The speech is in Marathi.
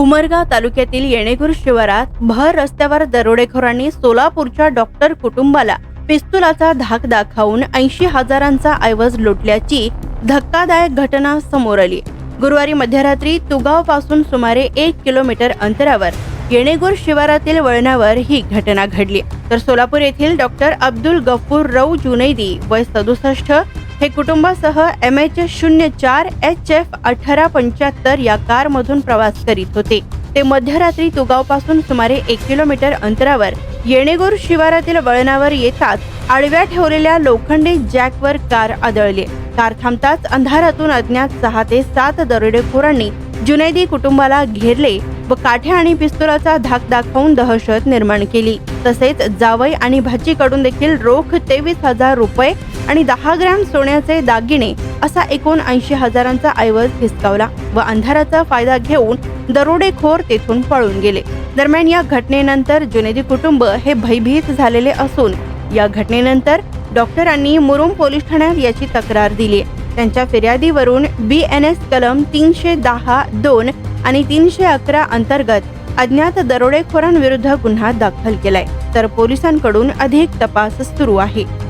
उमरगा तालुक्यातील येणेगूर शिवारात भर रस्त्यावर दरोडेखोरांनी सोलापूरच्या डॉक्टर कुटुंबाला पिस्तुलाचा धाक दाखवून ऐंशी हजारांचा ऐवज लुटल्याची धक्कादायक घटना समोर आली. गुरुवारी मध्यरात्री तुगावपासून सुमारे एक किलोमीटर अंतरावर येणेगूर शिवारातील वळणावर ही घटना घडली. तर सोलापूर येथील डॉक्टर अब्दुल गफूर रऊ जुनैदी वय सदुसष्ट हे कुटुंबासह एम एच शून्य चार एच एफ अठरा पंच्याहत्तर या कारमधून प्रवास करीत होते. ते मध्यरात्री तुगावपासून सुमारे एक किलोमीटर अंतरावर येणेगूर शिवारातील वळणावर येताच आडव्या ठेवलेल्या लोखंडी जॅकवर कार आदळली. कार थांबताच अंधारातून अज्ञात सहा ते सात दरोडेखोरांनी जुनैदी कुटुंबाला घेरले व काठ्या आणि पिस्तुलाचा धाक दाखवून दहशत निर्माण केली. तसेच जावई आणि भाचीकडून देखील रोख तेवीस हजार रुपये आणि दहा ग्रॅम सोन्याचे दागिने असा एकूण ऐंशी हजारांचा ऐवज हिसकावला व अंधाराचा फायदा घेऊन दरोडेखोर तेथून पळून गेले. दरम्यान या घटनेनंतर जुनेदी कुटुंब हे भयभीत झालेले असून या घटनेनंतर डॉक्टरांनी मुरुम पोलीस ठाण्यात याची तक्रार दिली. त्यांच्या फिर्यादीवरून बी एन एस कलम तीनशे दहा दोन आणि तीनशे अकरा अंतर्गत अज्ञात दरोडेखोरांविरुद्ध गुन्हा दाखल केलाय. तर पोलिसांकडून अधिक तपास सुरू आहे.